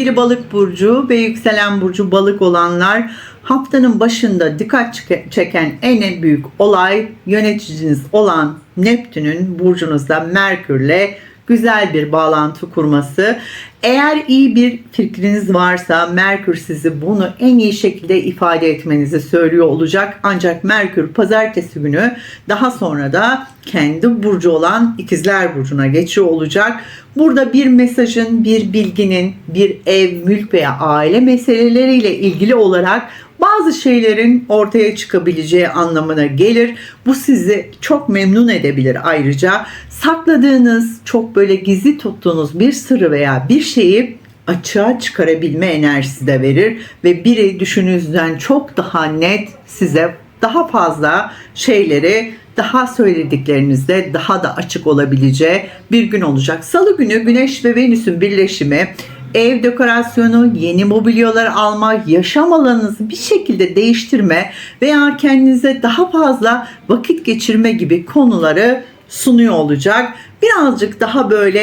Sevgili balık burcu ve yükselen burcu balık olanlar haftanın başında dikkat çeke- çeken en büyük olay yöneticiniz olan Neptün'ün burcunuzda Merkür'le güzel bir bağlantı kurması. Eğer iyi bir fikriniz varsa Merkür sizi bunu en iyi şekilde ifade etmenizi söylüyor olacak. Ancak Merkür pazartesi günü daha sonra da kendi burcu olan ikizler burcuna geçiyor olacak. Burada bir mesajın, bir bilginin, bir ev, mülk veya aile meseleleriyle ilgili olarak bazı şeylerin ortaya çıkabileceği anlamına gelir. Bu sizi çok memnun edebilir ayrıca. Sakladığınız, çok böyle gizli tuttuğunuz bir sırrı veya bir şeyi açığa çıkarabilme enerjisi de verir ve biri düşününüzden çok daha net size daha fazla şeyleri daha söylediklerinizde daha da açık olabileceği bir gün olacak. Salı günü Güneş ve Venüs'ün birleşimi ev dekorasyonu, yeni mobilyalar alma, yaşam alanınızı bir şekilde değiştirme veya kendinize daha fazla vakit geçirme gibi konuları sunuyor olacak. Birazcık daha böyle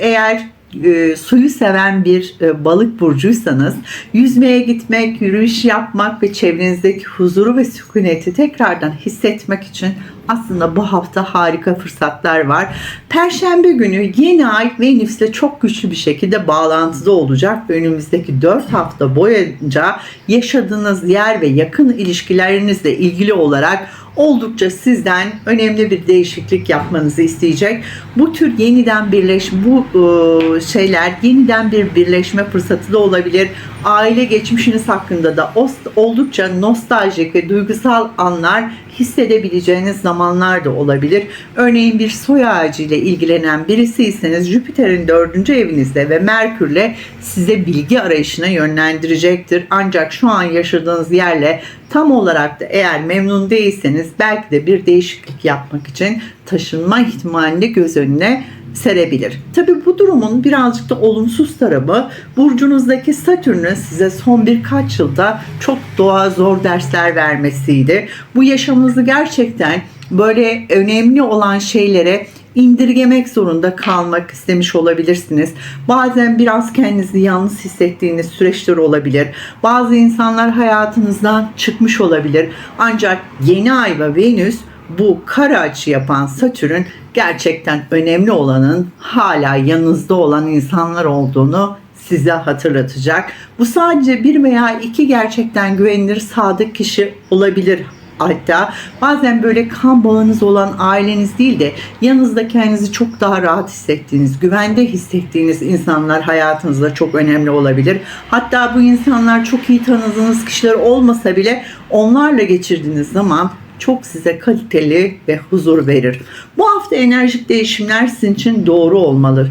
eğer e, suyu seven bir e, balık burcuysanız yüzmeye gitmek, yürüyüş yapmak ve çevrenizdeki huzuru ve sükuneti tekrardan hissetmek için aslında bu hafta harika fırsatlar var. Perşembe günü yeni ay Venüs'le çok güçlü bir şekilde bağlantıda olacak ve önümüzdeki 4 hafta boyunca yaşadığınız yer ve yakın ilişkilerinizle ilgili olarak oldukça sizden önemli bir değişiklik yapmanızı isteyecek. Bu tür yeniden birleş bu e, şeyler yeniden bir birleşme fırsatı da olabilir. Aile geçmişiniz hakkında da oldukça nostaljik ve duygusal anlar hissedebileceğiniz zamanlar da olabilir. Örneğin bir soy ağacı ile ilgilenen birisiyseniz Jüpiter'in dördüncü evinizde ve Merkür'le size bilgi arayışına yönlendirecektir. Ancak şu an yaşadığınız yerle tam olarak da eğer memnun değilseniz belki de bir değişiklik yapmak için taşınma ihtimalini göz önüne serebilir. Tabi bu durumun birazcık da olumsuz tarafı burcunuzdaki Satürn'ün size son birkaç yılda çok doğa zor dersler vermesiydi. Bu yaşamınızı gerçekten böyle önemli olan şeylere indirgemek zorunda kalmak istemiş olabilirsiniz. Bazen biraz kendinizi yalnız hissettiğiniz süreçler olabilir. Bazı insanlar hayatınızdan çıkmış olabilir. Ancak yeni ay ve Venüs bu kara açı yapan Satürn gerçekten önemli olanın hala yanınızda olan insanlar olduğunu size hatırlatacak. Bu sadece bir veya iki gerçekten güvenilir sadık kişi olabilir Hatta bazen böyle kan bağınız olan aileniz değil de yanınızda kendinizi çok daha rahat hissettiğiniz, güvende hissettiğiniz insanlar hayatınızda çok önemli olabilir. Hatta bu insanlar çok iyi tanıdığınız kişiler olmasa bile onlarla geçirdiğiniz zaman çok size kaliteli ve huzur verir. Bu hafta enerjik değişimler sizin için doğru olmalı.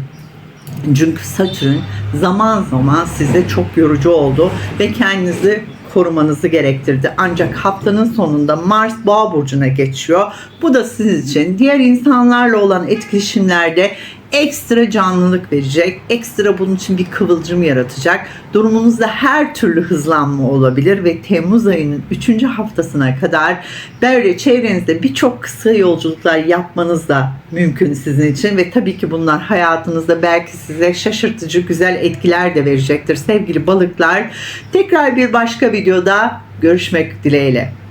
Çünkü Satürn zaman zaman size çok yorucu oldu ve kendinizi korumanızı gerektirdi. Ancak haftanın sonunda Mars Boğa burcuna geçiyor. Bu da sizin için diğer insanlarla olan etkileşimlerde ekstra canlılık verecek. Ekstra bunun için bir kıvılcım yaratacak. Durumunuzda her türlü hızlanma olabilir ve Temmuz ayının 3. haftasına kadar böyle çevrenizde birçok kısa yolculuklar yapmanız da mümkün sizin için ve tabii ki bunlar hayatınızda belki size şaşırtıcı güzel etkiler de verecektir sevgili balıklar. Tekrar bir başka videoda görüşmek dileğiyle.